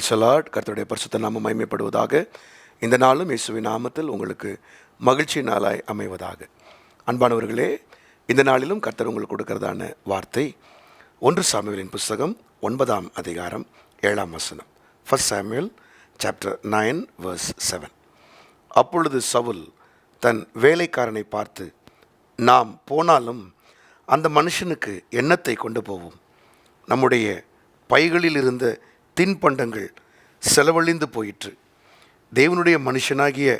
பிரைசலாட் கர்த்தருடைய பரிசுத்த நாம மயமைப்படுவதாக இந்த நாளும் இயேசுவின் நாமத்தில் உங்களுக்கு மகிழ்ச்சி நாளாய் அமைவதாக. அன்பானவர்களே இந்த நாளிலும் கர்த்தர் உங்களுக்கு கொடுக்கிறதான வார்த்தை ஒன்று சாமியலின் புஸ்தகம் ஒன்பதாம் அதிகாரம் ஏழாம் வசனம். ஃபர்ஸ்ட் சாமியல் சாப்டர் நைன் வர்ஸ் செவன் அப்பொழுது சவுல் தன் வேலைக்காரனை பார்த்து நாம் போனாலும் அந்த மனுஷனுக்கு எண்ணத்தை கொண்டு போவோம். நம்முடைய பைகளில் இருந்த தின்பண்டங்கள் செலவழிந்து போயிற்று. தேவனுடைய மனுஷனாகிய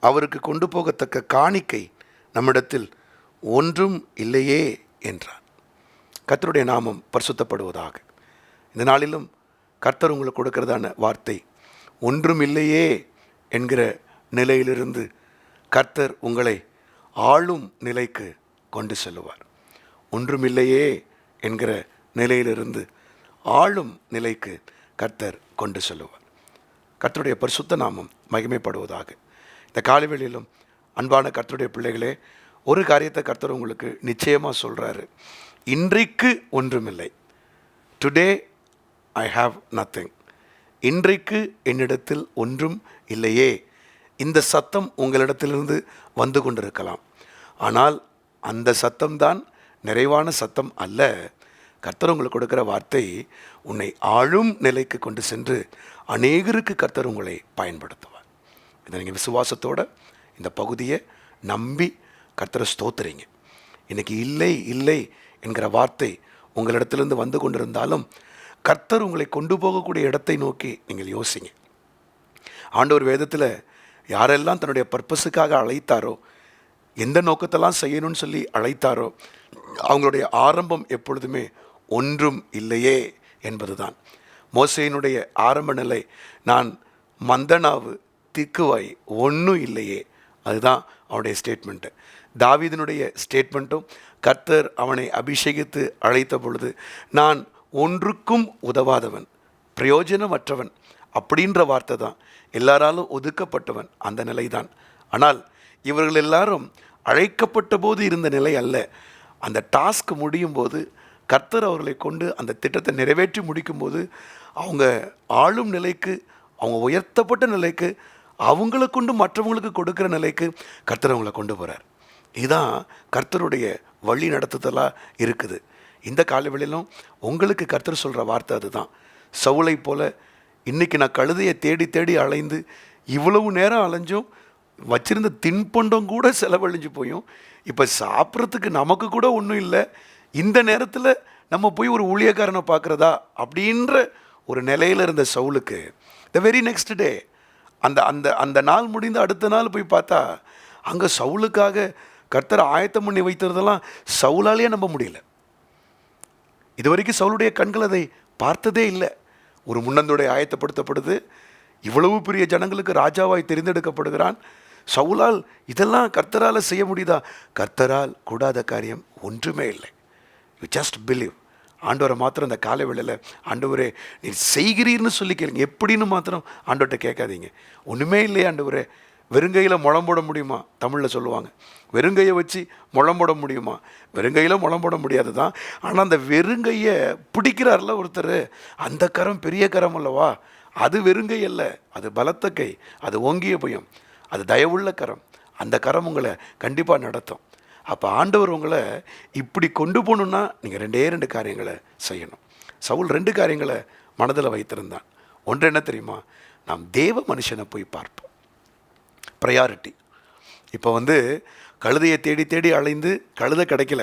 அவருக்கு கொண்டு போகத்தக்க காணிக்கை நம்மிடத்தில் ஒன்றும் இல்லையே என்றார். கர்த்தருடைய நாமம் பரிசுத்தப்படுவதாக. இந்த நாளிலும் கர்த்தர் உங்களுக்கு கொடுக்கிறதான வார்த்தை ஒன்றும் இல்லையே என்கிற நிலையிலிருந்து கர்த்தர் உங்களை ஆளும் நிலைக்கு கொண்டு செல்லுவார். ஒன்றுமில்லையே என்கிற நிலையிலிருந்து ஆளும் நிலைக்கு கர்த்தர் கொண்டு செல்லுவார். கர்த்தருடைய பரிசுத்த நாமம் மகிமைப்படுவதாக. இந்த காலவெளியிலும் அன்பான கர்த்தருடைய பிள்ளைகளே ஒரு காரியத்தை கர்த்தர் உங்களுக்கு நிச்சயமாக சொல்கிறாரு இன்றைக்கு ஒன்றுமில்லை. டுடே ஐ ஹாவ் நத்திங் இன்றைக்கு என்னிடத்தில் ஒன்றும் இல்லையே. இந்த சத்தம் உங்களிடத்திலிருந்து வந்து கொண்டிருக்கலாம். ஆனால் அந்த சத்தம்தான் நிறைவான சத்தம் அல்ல. கர்த்தர் உங்களுக்கு கொடுக்கிற வார்த்தை உன்னை ஆளும் நிலைக்கு கொண்டு சென்று அநேகருக்கு கர்த்தர் உங்களை பயன்படுத்துவார். இதை நீங்கள் விசுவாசத்தோட இந்த பகுதியை நம்பி கர்த்தரை ஸ்தோத்துறீங்க இன்னைக்கு இல்லை இல்லை என்கிற வார்த்தை உங்களிடத்திலிருந்து வந்து கொண்டிருந்தாலும் கர்த்தர் உங்களை கொண்டு போகக்கூடிய இடத்தை நோக்கி நீங்கள் யோசிங்க. ஆண்டவர் வேதத்தில் யாரெல்லாம் தன்னுடைய பர்பஸுக்காக அழைத்தாரோ எந்த நோக்கத்தெல்லாம் செய்யணும்னு சொல்லி அழைத்தாரோ அவங்களுடைய ஆரம்பம் எப்பொழுதுமே ஒன்றும் இல்லையே என்பதுதான். மோசையினுடைய ஆரம்ப நிலை நான் மந்தனாவு திக்குவாய் ஒன்றும் இல்லையே அதுதான் அவனுடைய ஸ்டேட்மெண்ட்டு தாவீதினுடைய ஸ்டேட்மெண்ட்டும் கர்த்தர் அவனை அபிஷேகித்து அழைத்த பொழுது நான் ஒன்றுக்கும் உதவாதவன் பிரயோஜனமற்றவன் அப்படின்ற வார்த்தை தான். எல்லாராலும் ஒதுக்கப்பட்டவன் அந்த நிலைதான். ஆனால் இவர்கள் எல்லாரும் அழைக்கப்பட்ட போது இருந்த நிலை அல்ல. அந்த டாஸ்க் முடியும் போது கர்த்தர் அவர்களை கொண்டு அந்த திட்டத்தை நிறைவேற்றி முடிக்கும்போது அவங்க ஆளும் நிலைக்கு அவங்க உயர்த்தப்பட்ட நிலைக்கு அவங்கள கொண்டு மற்றவங்களுக்கு கொடுக்குற நிலைக்கு கர்த்தர் அவங்கள கொண்டு போகிறார் இதுதான் கர்த்தருடைய வழி நடத்துதலாக இருக்குது. இந்த காலவெளியிலும் உங்களுக்கு கர்த்தர் சொல்கிற வார்த்தை அதுதான். சவுளை போல இன்னைக்கு நான் கழுதையை தேடி தேடி அலைந்து இவ்வளவு நேரம் அலைஞ்சும் வச்சிருந்த தின்பண்டம் கூட செலவழிஞ்சு போயும். இப்போ சாப்பிட்றதுக்கு நமக்கு கூட ஒன்றும் இல்லை. இந்த நேரத்தில் நம்ம போய் ஒரு ஊழியக்காரனை பார்க்குறதா அப்படின்ற ஒரு நிலையில் இருந்த சவுலுக்கு த வெரி நெக்ஸ்ட் டே அந்த அந்த அந்த நாள் முடிந்து அடுத்த நாள் போய் பார்த்தா அங்கே சவுலுக்காக கர்த்தர் ஆயத்தம் பண்ணி வைத்ததெல்லாம் சவுலாலேயே நம்ப முடியல. இது வரைக்கும் சவுளுடைய கண்கள் அதை பார்த்ததே இல்லை. ஒரு முன்னந்தோடைய ஆயத்தப்படுத்தப்படுது. இவ்வளவு பெரிய ஜனங்களுக்கு ராஜாவாய் தெரிந்தெடுக்கப்படுகிறான். சவுலால் இதெல்லாம் கர்த்தரால் செய்ய முடியுதா? கர்த்தரால் கூடாத காரியம் ஒன்றுமே இல்லை. யூ ஜஸ்ட் பிலீவ் ஆண்டவரை மாத்திரம் இந்த காலை வேளையில் ஆண்டவரே நீ செய்கிறீர்னு சொல்லி கேளுங்க. எப்படின்னு மாத்திரம் ஆண்டவர்கிட்ட கேட்காதீங்க. ஒன்றுமே இல்லையே ஆண்டவரே. வெறுங்கையில் முளம் போட முடியுமா? தமிழில் சொல்லுவாங்க. வெறுங்கையை வச்சு முழம் போட முடியுமா? வெறுங்கையில் முளம் போட முடியாது தான். ஆனால் அந்த வெறுங்கையை பிடிக்கிறார்ல ஒருத்தர். அந்த கரம் பெரிய கரம் அல்லவா? அது வெறுங்கை அல்ல. அது பலத்த கை. அது ஓங்கிய பயம். அது தயவுள்ள கரம். அந்த கரம் உங்களை கண்டிப்பாக நடத்தும். அப்போ ஆண்டவர் உங்களை இப்படி கொண்டு போகணுன்னா நீங்கள் ரெண்டே ரெண்டு காரியங்களை செய்யணும். சவுல் ரெண்டு காரியங்களை மனதில் வைத்திருந்தான். ஒன்று என்ன தெரியுமா? நாம் தேவ மனுஷனை போய் பார்ப்போம். ப்ரையாரிட்டி இப்போ வந்து கழுதையை தேடி தேடி அலைந்து கழுதை கிடைக்கல.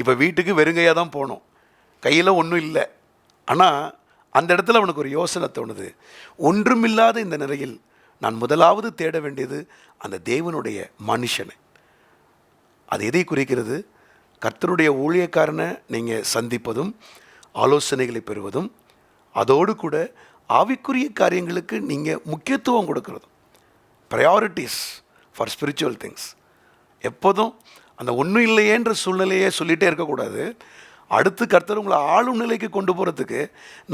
இப்போ வீட்டுக்கு வெறுங்கையாக தான் போனோம். கையில் ஒன்றும் இல்லை. ஆனால் அந்த இடத்துல அவனுக்கு ஒரு யோசனை தோணுது. ஒன்றுமில்லாத இந்த நிலையில் நான் முதலாவது தேட வேண்டியது அந்த தேவனுடைய மனுஷனை. அது எதை குறிக்கிறது? கர்த்தருடைய ஊழியக்காரனை நீங்கள் சந்திப்பதும் ஆலோசனைகளை பெறுவதும் அதோடு கூட ஆவிக்குரிய காரியங்களுக்கு நீங்கள் முக்கியத்துவம் கொடுக்கறதும். ப்ரையாரிட்டிஸ் ஃபார் ஸ்பிரிச்சுவல் திங்ஸ் எப்போதும் அந்த ஒன்றும் இல்லையேன்ற சூழ்நிலையே சொல்லிகிட்டே இருக்கக்கூடாது. அடுத்து கர்த்தர் உங்களை ஆளும் நிலைக்கு கொண்டு போகிறதுக்கு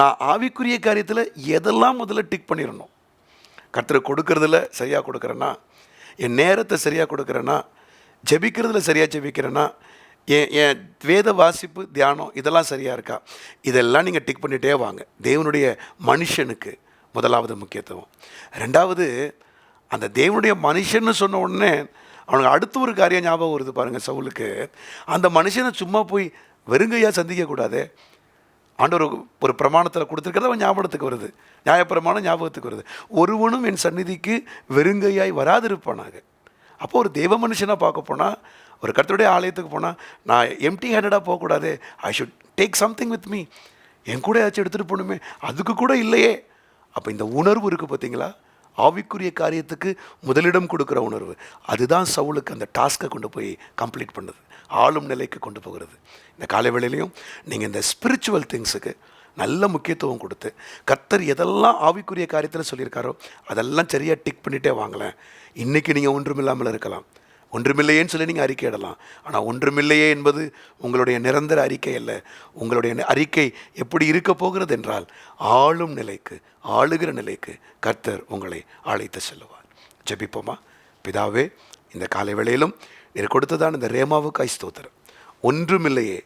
நான் ஆவிக்குரிய காரியத்தில் எதெல்லாம் முதல்ல டிக் பண்ணிடணும்? கர்த்தர் கொடுக்கறதில் சரியாக கொடுக்குறேன்னா என் நேரத்தை சரியாக கொடுக்குறேன்னா ஜெபிக்கிறதுல சரியாக ஜெபிக்கிறேன்னா என் என் வேத வாசிப்பு தியானம் இதெல்லாம் சரியாக இருக்கா? இதெல்லாம் நீங்கள் டிக் பண்ணிகிட்டே வாங்க. தேவனுடைய மனுஷனுக்கு முதலாவது முக்கியத்துவம். ரெண்டாவது அந்த தேவனுடைய மனுஷன்னு சொன்ன உடனே அவனுக்கு அடுத்து ஒரு காரியம் ஞாபகம் வருது பாருங்கள் சவுலுக்கு. அந்த மனுஷனை சும்மா போய் வெறுங்கையாக சந்திக்கக்கூடாது ஆண்டவர் ஒரு பிரமாணத்தில் கொடுத்துருக்கிறத அவன் ஞாபகத்துக்கு வருது. நியாயப்பிரமாணம் ஞாபகத்துக்கு வருது. ஒருவனும் என் சந்நிதிக்கு வெறுங்கையாய் வராதிருப்பானாக. அப்போ ஒரு தேவ மனுஷனாக பார்க்க போனால் ஒரு கருத்துடைய ஆலயத்துக்கு போனால் நான் எம்டி ஹேண்டடாக போகக்கூடாது. I should take something with me என் கூட ஏதாச்சும் எடுத்துகிட்டு போகணுமே. அதுக்கு கூட இல்லையே. அப்போ இந்த உணர்வு இருக்குது பார்த்தீங்களா ஆவிக்குரிய காரியத்துக்கு முதலிடம் கொடுக்குற உணர்வு. அதுதான் சவுலுக்கு அந்த டாஸ்க்கை கொண்டு போய் கம்ப்ளீட் பண்ணுது. ஆளும் நிலைக்கு கொண்டு போகிறது. இந்த காலை வேளையிலையும் நீங்கள் இந்த ஸ்பிரிச்சுவல் திங்ஸுக்கு நல்ல முக்கியத்துவம் கொடுத்து கர்த்தர் எதெல்லாம் ஆவிக்குரிய காரியத்தில் சொல்லியிருக்காரோ அதெல்லாம் சரியாக டிக் பண்ணிகிட்டே வாங்கலேன் இன்றைக்கி நீங்கள் ஒன்றுமில்லாமல் இருக்கலாம். ஒன்றுமில்லையேன்னு சொல்லி நீங்கள் அறிக்கையிடலாம் ஆனால் ஒன்றுமில்லையே என்பது உங்களுடைய நிரந்தர அறிக்கை அல்ல. உங்களுடைய அறிக்கை எப்படி இருக்க போகிறது என்றால் ஆளும் நிலைக்கு ஆளுகிற நிலைக்கு கர்த்தர் உங்களை அழைத்து செல்லுவார். ஜபிப்போமா? பிதாவே இந்த காலை வேளையிலும் நீர் கொடுத்ததான் இந்த ரேமாவுக்கு ஸ்தோத்திரம். ஒன்றுமில்லையே.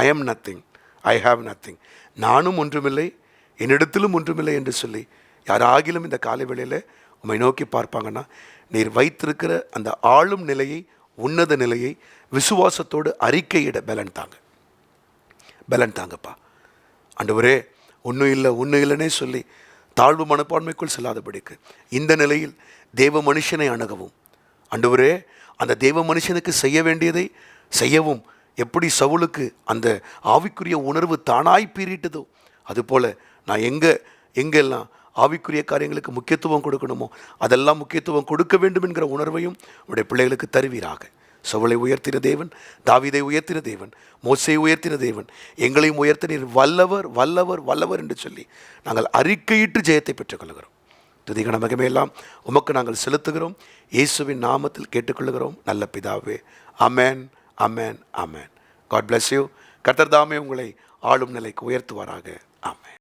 I am nothing I have nothing நானும் ஒன்றுமில்லை என்னிடத்திலும் ஒன்றுமில்லை என்று சொல்லி யாராகிலும் இந்த காலை வேளையில் உம்மை நோக்கி பார்ப்பாங்கன்னா நீர் வைத்திருக்கிற அந்த ஆளும் நிலையை உன்னத நிலையை விசுவாசத்தோடு அறிக்கையிட பலன் தாங்க. பலன் தாங்கப்பா. ஆண்டவரே ஒன்றும் இல்லை ஒன்றும் இல்லைன்னே சொல்லி தாழ்வு மனப்பான்மைக்குள் செல்லாதபடிக்கு இந்த நிலையில் தேவ மனுஷனை அணுகவும். ஆண்டவரே அந்த தேவ மனுஷனுக்கு செய்ய வேண்டியதை செய்யவும் எப்படி சவுளுக்கு அந்த ஆவிக்குரிய உணர்வு தானாய் பீறிட்டதோ அதுபோல நான் எங்கே எங்கெல்லாம் ஆவிக்குரிய காரியங்களுக்கு முக்கியத்துவம் கொடுக்கணுமோ அதெல்லாம் முக்கியத்துவம் கொடுக்க வேண்டும் என்கிற உணர்வையும் உடைய பிள்ளைகளுக்கு தருவீராக. சவுளை உயர்த்தின தேவன் தாவிதை உயர்த்தின தேவன் மோசை உயர்த்தின தேவன் எங்களையும் உயர்த்தினர் வல்லவர் வல்லவர் வல்லவர் என்று சொல்லி நாங்கள் அறிக்கையிட்டு ஜெயத்தை பெற்றுக்கொள்கிறோம் துதிகன மகிமையெல்லாம் உமக்கு நாங்கள் செலுத்துகிறோம். இயேசுவின் நாமத்தில் கேட்டுக்கொள்கிறோம் நல்ல பிதாவே amen amen amen God bless you கத்தர்தாமே உங்களை ஆளும் நிலைக்கு உயர்த்துவாராக. ஆமென்